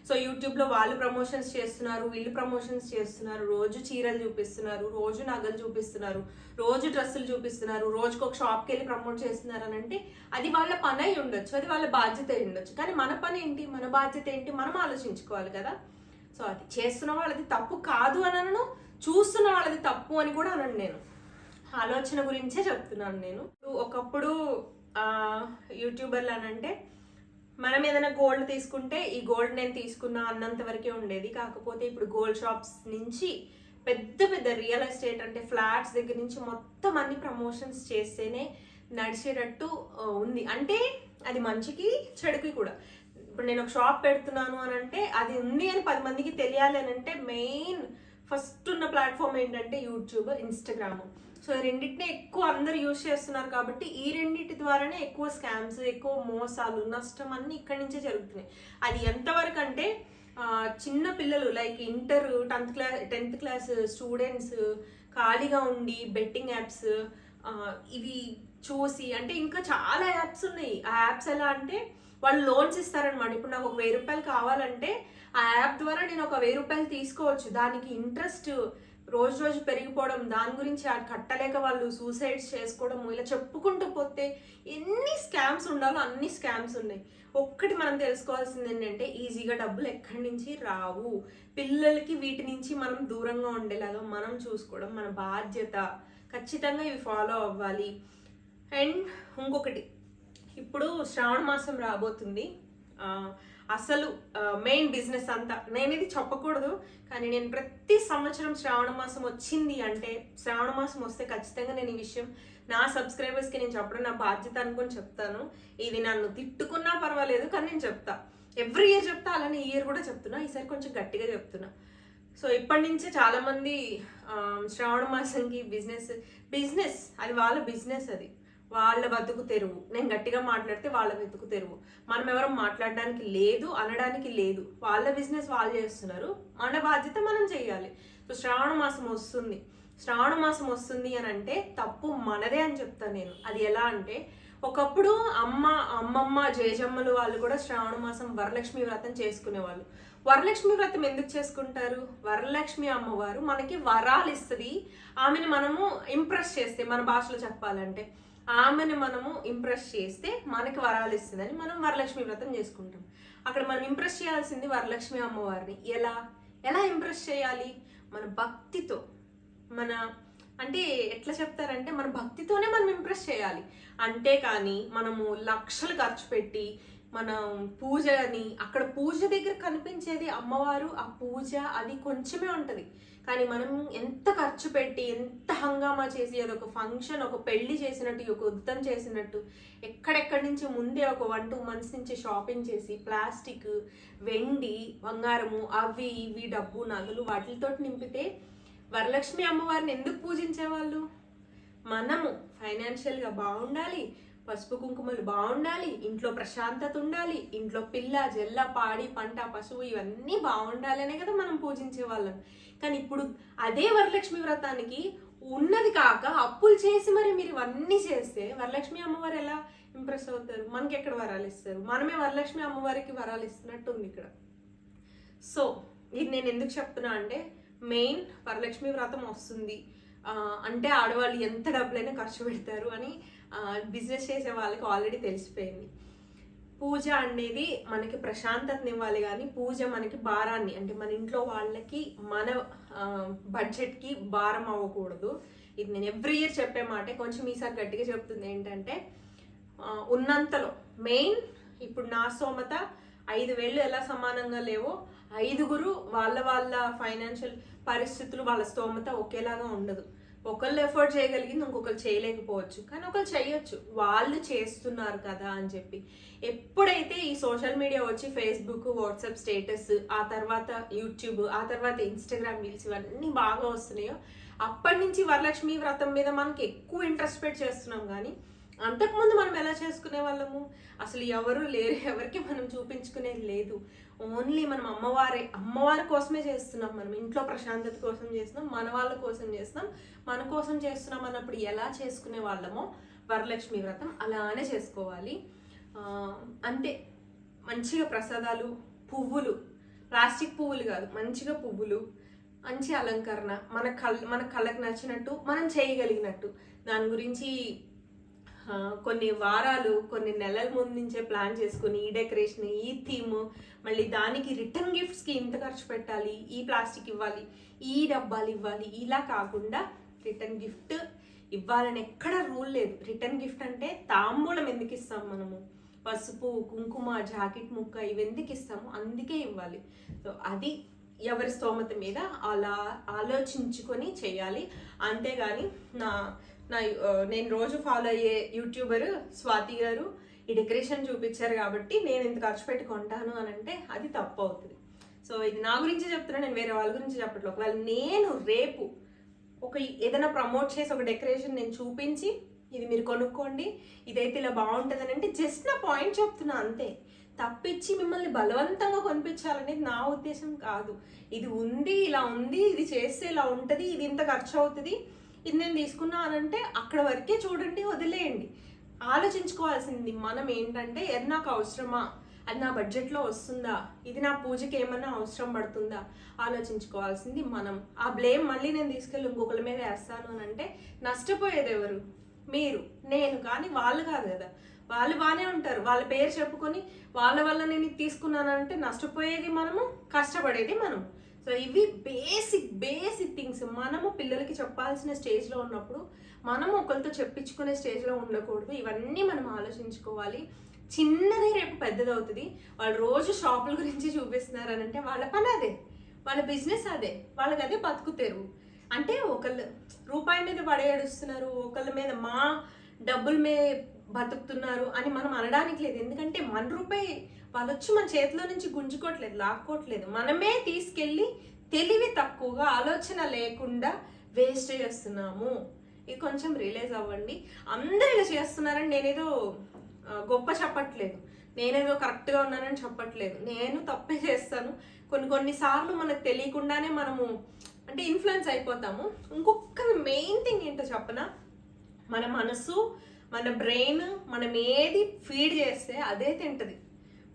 సో యూట్యూబ్లో వాళ్ళు ప్రమోషన్స్ చేస్తున్నారు వీళ్ళు ప్రమోషన్స్ చేస్తున్నారు రోజు చీరలు చూపిస్తున్నారు రోజు నగలు చూపిస్తున్నారు రోజు డ్రెస్సులు చూపిస్తున్నారు రోజుకు ఒక షాప్కి వెళ్ళి ప్రమోట్ చేస్తున్నారు అని అంటే అది వాళ్ళ పని అయి ఉండొచ్చు అది వాళ్ళ బాధ్యత అయి ఉండొచ్చు. కానీ మన పని ఏంటి? మన బాధ్యత ఏంటి? మనం ఆలోచించుకోవాలి కదా. సో అది చేస్తున్న వాళ్ళది తప్పు కాదు అని అనను చూస్తున్న వాళ్ళది తప్పు అని కూడా అనను నేను. ఆలోచన గురించే చెప్తున్నాను నేను. ఒకప్పుడు యూట్యూబర్లు అని అంటే మనం ఏదైనా గోల్డ్ తీసుకుంటే ఈ గోల్డ్ నేను తీసుకున్నా అన్నంత వరకే ఉండేది. కాకపోతే ఇప్పుడు గోల్డ్ షాప్స్ నుంచి పెద్ద పెద్ద రియల్ ఎస్టేట్ అంటే ఫ్లాట్స్ దగ్గర నుంచి మొత్తం అన్ని ప్రమోషన్స్ చేస్తేనే నడిచేటట్టు ఉంది. అంటే అది మంచికి చెడుకి కూడా. ఇప్పుడు నేను ఒక షాప్ పెడుతున్నాను అని అంటే అది ఉంది అని పది మందికి తెలియాలి అని అంటే మెయిన్ ఫస్ట్ ఉన్న ప్లాట్ఫామ్ ఏంటంటే యూట్యూబ్ ఇన్స్టాగ్రామ్. సో రెండింటిని ఎక్కువ అందరు యూజ్ చేస్తున్నారు కాబట్టి ఈ రెండింటి ద్వారానే ఎక్కువ స్కామ్స్ ఎక్కువ మోసాలు నష్టం అన్ని ఇక్కడి నుంచే జరుగుతున్నాయి. అది ఎంతవరకు అంటే చిన్న పిల్లలు like inter tenth class tenth class students ఖాళీగా ఉండి బెట్టింగ్ యాప్స్ ఇవి చూసి అంటే ఇంకా చాలా యాప్స్ ఉన్నాయి. ఆ యాప్స్ ఎలా అంటే వాళ్ళు లోన్స్ ఇస్తారనమాట ఇప్పుడు నాకు ఒక వెయ్యి రూపాయలు కావాలంటే ఆ యాప్ ద్వారా నేను ఒక వెయ్యి రూపాయలు తీసుకోవచ్చు. దానికి ఇంట్రెస్ట్ రోజు రోజు పెరిగిపోవడం దాని గురించి ఆ కట్టలేక వాళ్ళు సూసైడ్స్ చేసుకోవడం ఇలా చెప్పుకుంటూ పోతే ఎన్ని స్కామ్స్ ఉండాలో అన్ని స్కామ్స్ ఉన్నాయి. ఒక్కటి మనం తెలుసుకోవాల్సింది ఏంటంటే ఈజీగా డబ్బులు ఎక్కడి నుంచి రావు. పిల్లలకి వీటి నుంచి మనం దూరంగా ఉండేలాగా మనం చూసుకోవడం మన బాధ్యత ఖచ్చితంగా ఇవి ఫాలో అవ్వాలి. అండ్ ఇంకొకటి ఇప్పుడు శ్రావణ మాసం రాబోతుంది. అసలు మెయిన్ బిజినెస్ అంతా. నేను ఇది చెప్పకూడదు కానీ నేను ప్రతి సంవత్సరం శ్రావణ మాసం వచ్చింది అంటే శ్రావణ మాసం వస్తే ఖచ్చితంగా నేను ఈ విషయం నా సబ్స్క్రైబర్స్కి నేను చెప్పడం నా బాధ్యత అనుకుని చెప్తాను. ఇది నన్ను తిట్టుకున్నా పర్వాలేదు కానీ నేను చెప్తా. ఎవ్రీ ఇయర్ చెప్తా అలానే ఈ ఇయర్ కూడా చెప్తున్నా. ఈసారి కొంచెం గట్టిగా చెప్తున్నా. సో ఇప్పటి నుంచే చాలామంది శ్రావణ మాసంకి బిజినెస్ బిజినెస్ అది వాళ్ళ బిజినెస్ అది. వాళ్ళ బతుకు తెరువు. నేను గట్టిగా మాట్లాడితే వాళ్ళ బతుకు తెరువు. మనం ఎవరు మాట్లాడడానికి లేదు అనడానికి లేదు. వాళ్ళ బిజినెస్ వాళ్ళు చేస్తున్నారు. మన బాధ్యత మనం చేయాలి. సో శ్రావణ మాసం వస్తుంది. శ్రావణ మాసం వస్తుంది అని అంటే తప్పు మనదే అని చెప్తాను నేను. అది ఎలా అంటే ఒకప్పుడు అమ్మ అమ్మమ్మ జయజమ్మలు వాళ్ళు కూడా శ్రావణ మాసం వరలక్ష్మి వ్రతం చేసుకునేవాళ్ళు. వరలక్ష్మి వ్రతం ఎందుకు చేసుకుంటారు? వరలక్ష్మి అమ్మవారు మనకి వరాలు ఇస్తుంది. ఆమెను మనము ఇంప్రెస్ చేస్తే మన భాషలో చెప్పాలంటే. ఆమెను మనము ఇంప్రెస్ చేస్తే మనకి వరాలు ఇస్తుందని మనం వరలక్ష్మి వ్రతం చేసుకుంటాం. అక్కడ మనం ఇంప్రెస్ చేయాల్సింది వరలక్ష్మి అమ్మవారిని. ఎలా? ఎలా ఇంప్రెస్ చేయాలి? మన భక్తితో. మన అంటే ఎట్లా చెప్తారంటే మన భక్తితోనే మనం ఇంప్రెస్ చేయాలి. అంటే కానీ మనము లక్షలు ఖర్చు పెట్టి మనం పూజని అక్కడ పూజ దగ్గర కనిపించేది అమ్మవారు. ఆ పూజ అది కొంచెమే ఉంటుంది. కానీ మనం ఎంత ఖర్చు పెట్టి ఎంత హంగామా చేసి అదొక ఫంక్షన్ ఒక పెళ్ళి చేసినట్టు ఒక ఉద్దం చేసినట్టు ఎక్కడెక్కడి నుంచి ముందే ఒక వన్ టూ మంత్స్ నుంచి షాపింగ్ చేసి ప్లాస్టిక్ వెండి బంగారము అవి ఇవి డబ్బు నగలు వాటితో నింపితే వరలక్ష్మి అమ్మవారిని ఎందుకు పూజించేవాళ్ళు? మనము ఫైనాన్షియల్గా బాగుండాలి పసుపు కుంకుమలు బాగుండాలి ఇంట్లో ప్రశాంతత ఉండాలి ఇంట్లో పిల్ల జల్ల పాడి పంట పశువు ఇవన్నీ బాగుండాలి అనే కదా మనం పూజించే వాళ్ళం. కానీ ఇప్పుడు అదే వరలక్ష్మి వ్రతానికి ఉన్నది కాక అప్పులు చేసి మరి మీరు ఇవన్నీ చేస్తే వరలక్ష్మి అమ్మవారు ఎలా ఇంప్రెస్ అవుతారు? మనకి ఎక్కడ వరాలు ఇస్తారు? మనమే వరలక్ష్మి అమ్మవారికి వరాలు ఇస్తున్నట్టు ఉంది ఇక్కడ. సో ఇది నేను ఎందుకు చెప్తున్నా అంటే మెయిన్ వరలక్ష్మి వ్రతం వస్తుంది. అంటే ఆడవాళ్ళు ఎంత డబ్బులైనా ఖర్చు పెడతారు అని బిజినెస్ చేసే వాళ్ళకి ఆల్రెడీ తెలిసిపోయింది. పూజ అనేది మనకి ప్రశాంతతని ఇవ్వాలి కానీ పూజ మనకి భారాన్ని అంటే మన ఇంట్లో వాళ్ళకి మన బడ్జెట్కి భారం అవ్వకూడదు. ఇది నేను ఎవ్రీ ఇయర్ చెప్పే మాటే కొంచెం ఈసారి గట్టిగా చెప్తుంది ఏంటంటే ఉన్నంతలో మెయిన్ ఇప్పుడు నా సోమత ఐదు వేళ్ళు ఎలా సమానంగా లేవో ఐదుగురు వాళ్ళ వాళ్ళ ఫైనాన్షియల్ పరిస్థితులు వాళ్ళ స్తోమత ఒకేలాగా ఉండదు. ఒకళ్ళు ఎఫర్ట్ చేయగలిగింది ఇంకొకరు చేయలేకపోవచ్చు. కానీ ఒకరు చేయొచ్చు. వాళ్ళు చేస్తున్నారు కదా అని చెప్పి. ఎప్పుడైతే ఈ సోషల్ మీడియా వచ్చి ఫేస్బుక్ వాట్సాప్ స్టేటస్ ఆ తర్వాత యూట్యూబ్ ఆ తర్వాత ఇన్స్టాగ్రామ్ రీల్స్ ఇవన్నీ బాగా వస్తున్నాయో అప్పటి నుంచి వరలక్ష్మి వ్రతం మీద మనకి ఎక్కువ ఇంట్రెస్ట్ పెట్టి చేస్తున్నాం కానీ అంతకుముందు మనం ఎలా చేసుకునే వాళ్ళము? అసలు ఎవరు లేరు ఎవరికి మనం చూపించుకునేది లేదు. ఓన్లీ మనం అమ్మవారే అమ్మవారి కోసమే చేస్తున్నాం మనం ఇంట్లో ప్రశాంతత కోసం చేస్తున్నాం మన వాళ్ళ కోసం చేస్తున్నాం మన కోసం చేస్తున్నాం అన్నప్పుడు ఎలా చేసుకునే వాళ్ళమో వరలక్ష్మి వ్రతం అలానే చేసుకోవాలి. అంతే. మంచిగా ప్రసాదాలు పువ్వులు ప్లాస్టిక్ పువ్వులు కాదు మంచిగా పువ్వులు మంచి అలంకరణ మన కళ మన కళ్ళకు నచ్చినట్టు మనం చేయగలిగినట్టు. దాని గురించి కొన్ని వారాలు కొన్ని నెలల ముందు నుంచే ప్లాన్ చేసుకుని ఈ డెకరేషన్ ఈ థీమ్ మళ్ళీ దానికి రిటర్న్ గిఫ్ట్స్కి ఇంత ఖర్చు పెట్టాలి ఈ ప్లాస్టిక్ ఇవ్వాలి ఈ డబ్బాలు ఇవ్వాలి ఇలా కాకుండా రిటర్న్ గిఫ్ట్ ఇవ్వాలని ఎక్కడ రూల్ లేదు. రిటర్న్ గిఫ్ట్ అంటే తాంబూలం ఎందుకు ఇస్తాం మనము? పసుపు కుంకుమ జాకెట్ ముక్క ఇవి ఎందుకు ఇస్తాము? అందుకే ఇవ్వాలి. సో అది ఎవరి స్తోమత మీద అలా ఆలోచించుకొని చేయాలి. అంతేగాని నా నా నేను రోజు ఫాలో అయ్యే యూట్యూబర్ స్వాతి గారు ఈ డెకరేషన్ చూపించారు కాబట్టి నేను ఇంత ఖర్చు పెట్టి కొంటాను అని అంటే అది తప్పు అవుతుంది. సో ఇది నా గురించి చెప్తున్నా నేను వేరే వాళ్ళ గురించి చెప్పట్లేదు. ఒకవేళ నేను రేపు ఒక ఏదైనా ప్రమోట్ చేసి ఒక డెకరేషన్ నేను చూపించి ఇది మీరు కొనుక్కోండి ఇదైతే ఇలా బాగుంటుంది అని అంటే జస్ట్ నా పాయింట్ చెప్తున్నా అంతే. తప్పించి మిమ్మల్ని బలవంతంగా కొనిపించాలనేది నా ఉద్దేశం కాదు. ఇది ఉంది ఇలా ఉంది ఇది చేస్తే ఇలా ఉంటుంది ఇది ఇంత ఖర్చు అవుతుంది ఇది నేను తీసుకున్నానంటే అక్కడ వరకే చూడండి వదిలేయండి. ఆలోచించుకోవాల్సింది మనం ఏంటంటే అది నాకు అవసరమా? అది నా బడ్జెట్లో వస్తుందా? ఇది నా పూజకి ఏమన్నా అవసరం పడుతుందా? ఆలోచించుకోవాల్సింది మనం. ఆ బ్లేమ్ మళ్ళీ నేను తీసుకెళ్ళి ఇంకొకరి మీద వేస్తాను అని అంటే నష్టపోయేది ఎవరు? మీరు. నేను కానీ వాళ్ళు కాదు కదా. వాళ్ళు బాగానే ఉంటారు. వాళ్ళ పేరు చెప్పుకొని వాళ్ళ వల్ల నేను తీసుకున్నానంటే నష్టపోయేది మనము కష్టపడేది మనం. సో ఇవి బేసిక్ బేసిక్ థింగ్స్ మనము పిల్లలకి చెప్పాల్సిన స్టేజ్లో ఉన్నప్పుడు మనము ఒకరితో చెప్పించుకునే స్టేజ్లో ఉండకూడదు. ఇవన్నీ మనం ఆలోచించుకోవాలి. చిన్నది రేపు పెద్దదవుతుంది. వాళ్ళు రోజు షాపుల గురించి చూపిస్తున్నారు అని అంటే వాళ్ళ పని అదే. వాళ్ళ బిజినెస్ అదే. వాళ్ళకి అదే బతుకుతారు అంటే ఒకళ్ళు రూపాయి మీద పడేడుస్తున్నారు. ఒకళ్ళ మీద మా డబ్బుల మీద బతుకుతున్నారు అని మనం అనడానికి లేదు. ఎందుకంటే మన రూపాయి వాళ్ళు వచ్చి మన చేతిలో నుంచి గుంజుకోవట్లేదు లాక్కోవట్లేదు. మనమే తీసుకెళ్ళి తెలివి తక్కువగా ఆలోచన లేకుండా వేస్ట్ చేస్తున్నాము. ఇది కొంచెం రిలీజ్ అవ్వండి. అందరూ ఇలా చేస్తున్నారని నేనేదో గొప్ప చెప్పట్లేదు. నేనేదో కరెక్ట్గా ఉన్నానని చెప్పట్లేదు. నేను తప్పే చేస్తాను. కొన్ని కొన్ని సార్లు మనకు తెలియకుండానే మనము అంటే ఇన్ఫ్లుయెన్స్ అయిపోతాము. ఇంకొక మెయిన్ థింగ్ ఏంటో చెప్పనా? మన మనసు మన బ్రెయిన్ మనం ఏది ఫీడ్ చేస్తే అదే తింటది.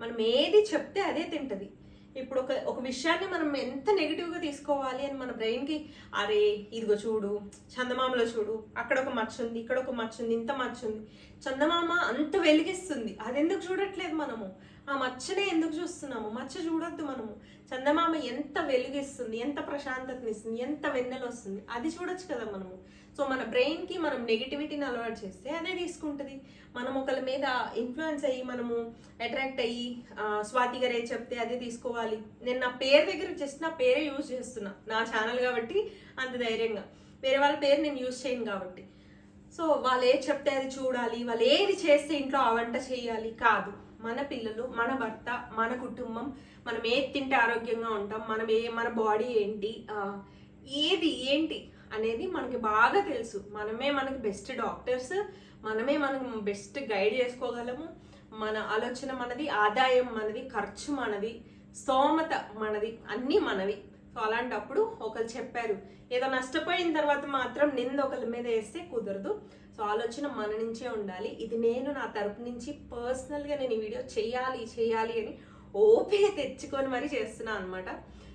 మనం ఏది చెప్తే అదే తింటది. ఇప్పుడు ఒక ఒక విషయాన్ని మనం ఎంత నెగిటివ్గా తీసుకోవాలి అని మన బ్రెయిన్కి అరే ఇదిగో చూడు చందమామలో చూడు అక్కడ ఒక మచ్చ ఉంది ఇక్కడ ఒక మచ్చ ఉంది ఇంత మచ్చ ఉంది. చందమామ అంత వెలిగిస్తుంది. అది ఎందుకు చూడట్లేదు మనము? ఆ మచ్చనే ఎందుకు చూస్తున్నాము? మచ్చ చూడొద్దు మనము. చందమామ ఎంత వెలుగిస్తుంది ఎంత ప్రశాంతతనిస్తుంది ఎంత వెన్నెలు వస్తుంది అది చూడొచ్చు కదా మనము. సో మన బ్రెయిన్కి మనం నెగిటివిటీని అలవాటు చేస్తే అదే తీసుకుంటుంది. మనం ఒకరి మీద ఇన్ఫ్లుయెన్స్ అయ్యి మనము అట్రాక్ట్ అయ్యి స్వాతి గారు ఏది చెప్తే అదే తీసుకోవాలి. నేను నా పేరు దగ్గర జస్ట్ నా పేరే యూజ్ చేస్తున్నా. నా ఛానల్ కాబట్టి అంత ధైర్యంగా. వేరే వాళ్ళ పేరు నేను యూజ్ చేయను కాబట్టి. సో వాళ్ళు ఏది చెప్తే అది చూడాలి. వాళ్ళు ఏది చేస్తే ఇంట్లో ఆ వంట చేయాలి కాదు. మన పిల్లలు మన భర్త మన కుటుంబం మనం ఏది తింటే ఆరోగ్యంగా ఉంటాం మనం ఏ మన బాడీ ఏంటి ఏది ఏంటి అనేది మనకి బాగా తెలుసు. మనమే మనకి బెస్ట్ డాక్టర్స్ మనమే మనకు బెస్ట్ గైడ్ చేసుకోగలము. మన ఆలోచన మనది ఆదాయం మనది ఖర్చు మనది స్తోమత మనది అన్నీ మనవి. సో అలాంటప్పుడు ఒకరు చెప్పారు ఏదో నష్టపోయిన తర్వాత మాత్రం నింద ఒకరి మీద వేస్తే కుదరదు. సో ఆలోచన మన నుంచే ఉండాలి. ఇది నేను నా తరపు నుంచి పర్సనల్గా నేను ఈ వీడియో చేయాలి చేయాలి అని ఓపిక తెచ్చుకొని మరీ చేస్తున్నాను అనమాట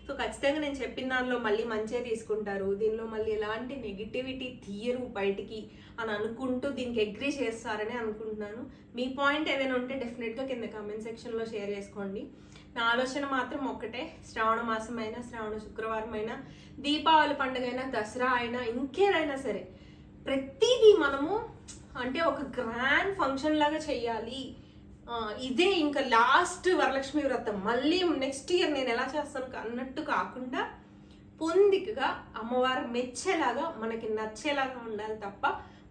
సో ఖచ్చితంగా నేను చెప్పిన దానిలో మళ్ళీ మంచిగా తీసుకుంటారు. దీనిలో మళ్ళీ ఎలాంటి నెగిటివిటీ తీయరు బయటికి అని అనుకుంటూ దీనికి అగ్రీ చేస్తారని అనుకుంటున్నాను. మీ పాయింట్ ఏదైనా ఉంటే డెఫినెట్గా కింద కామెంట్ సెక్షన్లో షేర్ చేసుకోండి. నా ఆలోచన మాత్రం ఒక్కటే. శ్రావణ మాసం అయినా శ్రావణ శుక్రవారం అయినా దీపావళి పండుగ అయినా దసరా అయినా ఇంకేదైనా సరే ప్రతిదీ మనము అంటే ఒక గ్రాండ్ ఫంక్షన్ లాగా చేయాలి. ఇదే ఇంకా లాస్ట్ వరలక్ష్మి వ్రతం. మళ్ళీ నెక్స్ట్ ఇయర్ నేను ఎలా చేస్తాను అన్నట్టు కాకుండా పొందికగా అమ్మవారు మెచ్చేలాగా మనకి నచ్చేలాగా ఉండాలి తప్ప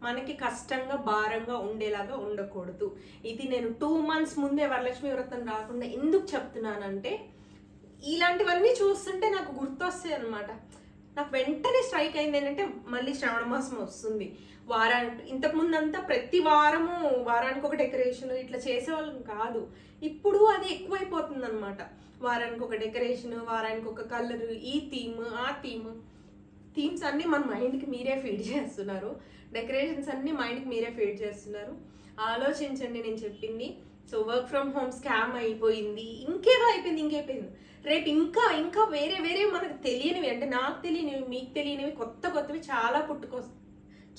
మనకి కష్టంగా భారంగా ఉండేలాగా ఉండకూడదు. ఇది నేను టూ మంత్స్ ముందే వరలక్ష్మి వ్రతం రాకుండా ఎందుకు చెప్తున్నానంటే ఇలాంటివన్నీ చూస్తుంటే నాకు గుర్తొస్తాయి అనమాట నాకు వెంటనే స్ట్రైక్ అయింది ఏంటంటే మళ్ళీ శ్రావణ మాసం వస్తుంది. వారానికి ఇంతకుముందు అంతా ప్రతి వారము వారానికి ఒక డెకరేషన్ ఇట్లా చేసేవాళ్ళం కాదు. ఇప్పుడు అది ఎక్కువైపోతుంది అనమాట వారానికి ఒక డెకరేషన్ వారానికి ఒక కలర్ ఈ థీమ్ ఆ థీమ్. థీమ్స్ అన్నీ మన మైండ్కి మీరే ఫీడ్ చేస్తున్నారు. డెకరేషన్స్ అన్నీ మైండ్కి మీరే ఫీడ్ చేస్తున్నారు. ఆలోచించండి నేను చెప్పింది. So work from home scam అయిపోయింది. ఇంకేదో అయిపోయింది ఇంకైపోయింది రేపు ఇంకా ఇంకా వేరే వేరే మనకు తెలియనివి అంటే నాకు తెలియనివి మీకు తెలియనివి కొత్త కొత్తవి చాలా పుట్టుకొ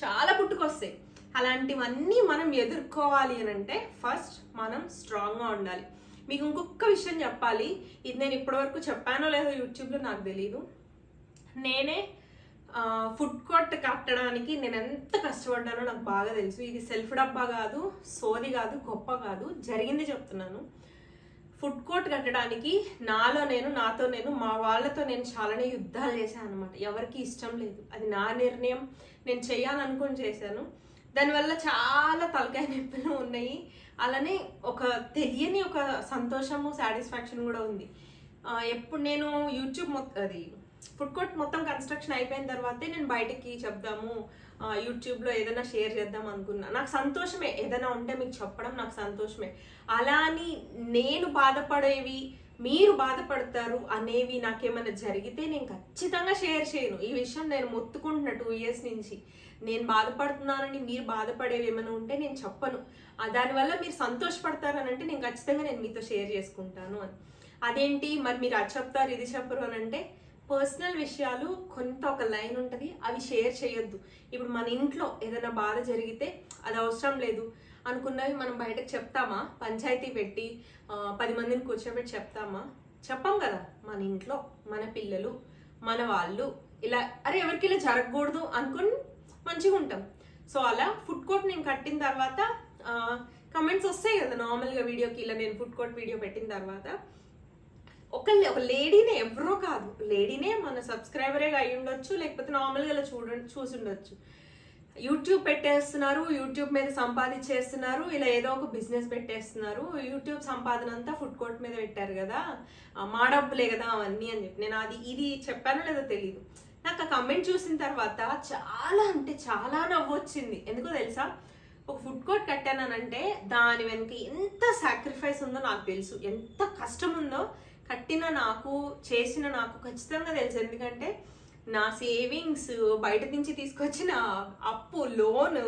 చాలా పుట్టుకొస్తాయి. అలాంటివన్నీ మనం ఎదుర్కోవాలి అని అంటే ఫస్ట్ మనం స్ట్రాంగ్గా ఉండాలి. మీకు ఇంకొక విషయం చెప్పాలి. ఇది నేను ఇప్పటివరకు చెప్పానో లేదో యూట్యూబ్లో నాకు తెలియదు నేనే ఫుడ్ కోర్ట్ కట్టడానికి నేను ఎంత కష్టపడ్డానో నాకు బాగా తెలుసు. ఇది సెల్ఫ్ డబ్బా కాదు సోది కాదు గొప్ప కాదు. జరిగింది చెప్తున్నాను. ఫుడ్ కోర్ట్ కట్టడానికి నాలో నేను నాతో నేను మా వాళ్ళతో నేను చాలానే యుద్ధాలు చేశాను అనమాట ఎవరికి ఇష్టం లేదు. అది నా నిర్ణయం. నేను చేయాలనుకుని చేశాను. దానివల్ల చాలా తలకాయ నొప్పులు ఉన్నాయి. అలానే ఒక తెలియని ఒక సంతోషము సాటిస్ఫాక్షన్ కూడా ఉంది. ఎప్పుడు నేను యూట్యూబ్ మొత్తం అది ఫుడ్ కోర్ట్ మొత్తం కన్స్ట్రక్షన్ అయిపోయిన తర్వాతే నేను బయటకి చెప్దాము. యూట్యూబ్లో ఏదైనా షేర్ చేద్దాం అనుకున్నా. నాకు సంతోషమే. ఏదైనా ఉంటే మీకు చెప్పడం నాకు సంతోషమే. అలా అని నేను బాధపడేవి మీరు బాధపడతారు అనేవి నాకేమైనా జరిగితే నేను ఖచ్చితంగా షేర్ చేయను. ఈ విషయం నేను మొత్తుకుంటున్నా టూ ఇయర్స్ నుంచి. నేను బాధపడుతున్నానని మీరు బాధపడేవి ఏమైనా ఉంటే నేను చెప్పను. దానివల్ల మీరు సంతోషపడతారని అంటే నేను ఖచ్చితంగా నేను మీతో షేర్ చేసుకుంటాను అని. అదేంటి? మరి మీరు అది చెప్తారు ఇది చెప్పరు అని అంటే పర్సనల్ విషయాలు కొంత ఒక లైన్ ఉంటుంది అవి షేర్ చేయొద్దు. ఇప్పుడు మన ఇంట్లో ఏదైనా బాధ జరిగితే అది అవసరం లేదు. అనుకున్నవి మనం బయటకు చెప్తామా? పంచాయతీ పెట్టి పది మందిని కూర్చోబెట్టి చెప్తామా? చెప్పం కదా మన ఇంట్లో మన పిల్లలు మన వాళ్ళు. ఇలా అరే ఎవరికి ఇలా జరగకూడదు అనుకుని మంచిగా ఉంటాం. సో అలా ఫుడ్ కోర్ట్ నేను కట్టిన తర్వాత కమెంట్స్ వస్తాయి కదా నార్మల్గా వీడియోకి ఇలా నేను ఫుడ్ కోర్ట్ వీడియో పెట్టిన తర్వాత. ఒకళ్ళే ఒక లేడీనే ఎవరో కాదు. లేడీనే మన సబ్స్క్రైబరే అయి ఉండొచ్చు లేకపోతే నార్మల్గా ఇలా చూడ చూసి ఉండొచ్చు. యూట్యూబ్ పెట్టేస్తున్నారు యూట్యూబ్ మీద సంపాదించేస్తున్నారు ఇలా ఏదో ఒక బిజినెస్ పెట్టేస్తున్నారు. యూట్యూబ్ సంపాదన అంతా ఫుడ్ కోర్ట్ మీద పెట్టారు కదా. మా డబ్బులే కదా అవన్నీ అని చెప్పి. నేను అది ఇది చెప్పానో లేదో తెలియదు నాకు ఆ కమెంట్ చూసిన తర్వాత చాలా అంటే చాలా నవ్వు వచ్చింది. ఎందుకో తెలుసా? ఒక ఫుడ్ కోర్ట్ కట్టానంటే దాని వెనక ఎంత సాక్రిఫైస్ ఉందో నాకు తెలుసు. ఎంత కష్టం ఉందో కట్టిన నాకు చేసిన నాకు ఖచ్చితంగా తెలుసు. ఎందుకంటే నా సేవింగ్స్ బయట నుంచి తీసుకొచ్చిన అప్పు లోన్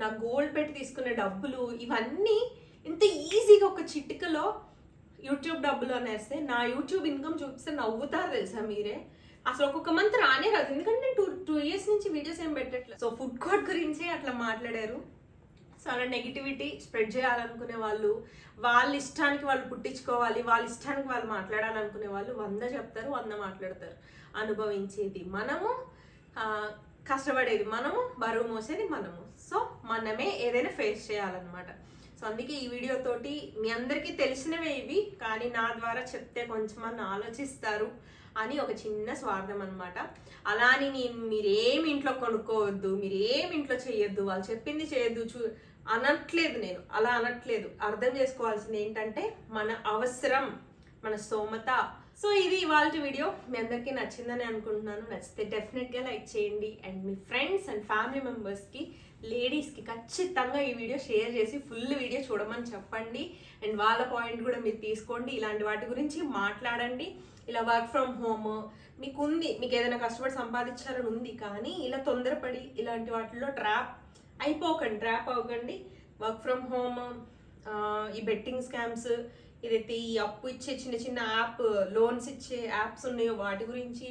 నా గోల్డ్ పెట్టి తీసుకున్న డబ్బులు ఇవన్నీ ఇంత ఈజీగా ఒక చిటికలో యూట్యూబ్ డబ్బులు అనేస్తే నా యూట్యూబ్ ఇన్కమ్ చూపిస్తే నవ్వుతారు తెలుసా మీరే? అసలు ఒక్కొక్క మంత్ రానే రాదు. ఎందుకంటే నేను టూ టూ ఇయర్స్ నుంచి వీడియోస్ ఏం పెట్టట్లేదు. సో ఫుడ్ కోర్ట్ గురించి అట్లా మాట్లాడారు. సో అలా నెగిటివిటీ స్ప్రెడ్ చేయాలనుకునే వాళ్ళు వాళ్ళ ఇష్టానికి వాళ్ళు పుట్టించుకోవాలి వాళ్ళ ఇష్టానికి వాళ్ళు మాట్లాడాలనుకునే వాళ్ళు వంద చెప్తారు వంద మాట్లాడతారు. అనుభవించేది మనము కష్టపడేది మనము బరువు మోసేది మనము. సో మనమే ఏదైనా ఫేస్ చేయాలన్నమాట. సో అందుకే ఈ వీడియోతోటి మీ అందరికీ తెలిసినవే ఇవి కానీ నా ద్వారా చెప్తే కొంచెం అన్న ఆలోచిస్తారు అని ఒక చిన్న స్వార్థం అనమాట అలా అని నేను మీరేం ఇంట్లో కొనుక్కోవద్దు మీరేం ఇంట్లో చేయొద్దు వాళ్ళు చెప్పింది చేయొద్దు చూ అనట్లేదు నేను అలా అనట్లేదు. అర్థం చేసుకోవాల్సింది ఏంటంటే మన అవసరం మన సోమత సో ఇది ఇవాళ వీడియో. మీ అందరికీ నచ్చిందని అనుకుంటున్నాను. నచ్చితే డెఫినెట్గా లైక్ చేయండి. అండ్ మీ ఫ్రెండ్స్ అండ్ ఫ్యామిలీ మెంబర్స్కి లేడీస్కి ఖచ్చితంగా ఈ వీడియో షేర్ చేసి ఫుల్ వీడియో చూడమని చెప్పండి. అండ్ వాళ్ళ పాయింట్ కూడా మీరు తీసుకోండి. ఇలాంటి వాటి గురించి మాట్లాడండి. ఇలా వర్క్ ఫ్రమ్ హోమ్ మీకు ఉంది మీకు ఏదైనా కష్టపడి సంపాదించాలని ఉంది కానీ ఇలా తొందరపడి ఇలాంటి వాటిల్లో ట్రాప్ అయిపోకండి ట్రాప్ అవ్వకండి. వర్క్ ఫ్రమ్ హోమ్ ఈ బెట్టింగ్ స్కామ్స్ ఏదైతే ఈ అప్పు ఇచ్చే చిన్న చిన్న యాప్ లోన్స్ ఇచ్చే యాప్స్ ఉన్నాయో వాటి గురించి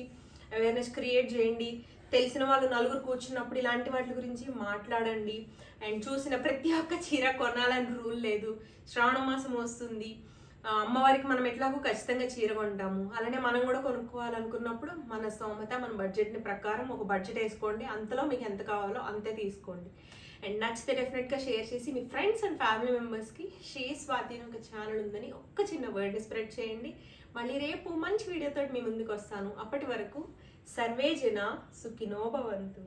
అవేర్నెస్ క్రియేట్ చేయండి. తెలిసిన వాళ్ళు నలుగురు కూర్చున్నప్పుడు ఇలాంటి వాటి గురించి మాట్లాడండి. అండ్ చూసిన ప్రతి ఒక్క చీర కొనాలని రూల్ లేదు. శ్రావణ మాసం వస్తుంది. అమ్మవారికి మనం ఎట్లాగో ఖచ్చితంగా చీర కొంటాము. అలానే మనం కూడా కొనుక్కోవాలనుకున్నప్పుడు మన స్తోమత మన బడ్జెట్ని ప్రకారం ఒక బడ్జెట్ వేసుకోండి. అంతలో మీకు ఎంత కావాలో అంతే తీసుకోండి. అండ్ నచ్చితే డెఫినెట్గా షేర్ చేసి మీ ఫ్రెండ్స్ అండ్ ఫ్యామిలీ మెంబర్స్కి షే స్వాతి అని ఒక ఛానల్ ఉందని ఒక్క చిన్న వర్డ్ స్ప్రెడ్ చేయండి. మళ్ళీ రేపు మంచి వీడియోతో మీ ముందుకు వస్తాను. అప్పటి వరకు సర్వే జన సుఖినోభవంతు